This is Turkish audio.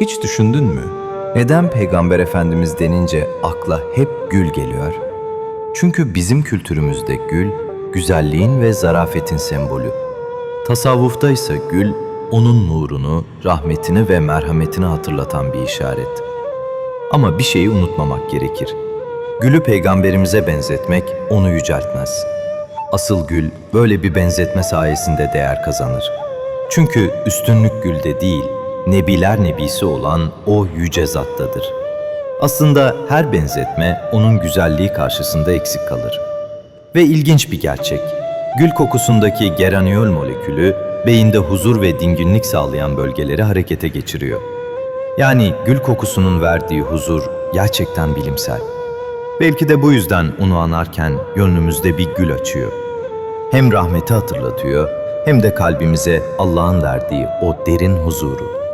Hiç düşündün mü? Neden Peygamber Efendimiz denince akla hep gül geliyor? Çünkü bizim kültürümüzde gül, güzelliğin ve zarafetin sembolü. Tasavvufta ise gül, onun nurunu, rahmetini ve merhametini hatırlatan bir işaret. Ama bir şeyi unutmamak gerekir. Gülü peygamberimize benzetmek onu yüceltmez. Asıl gül böyle bir benzetme sayesinde değer kazanır. Çünkü üstünlük gülde değil, nebiler nebisi olan o yüce zattadır. Aslında her benzetme onun güzelliği karşısında eksik kalır. Ve ilginç bir gerçek. Gül kokusundaki geraniol molekülü beyinde huzur ve dinginlik sağlayan bölgeleri harekete geçiriyor. Yani gül kokusunun verdiği huzur gerçekten bilimsel. Belki de bu yüzden onu anarken gönlümüzde bir gül açıyor. Hem rahmeti hatırlatıyor hem de kalbimize Allah'ın verdiği o derin huzuru.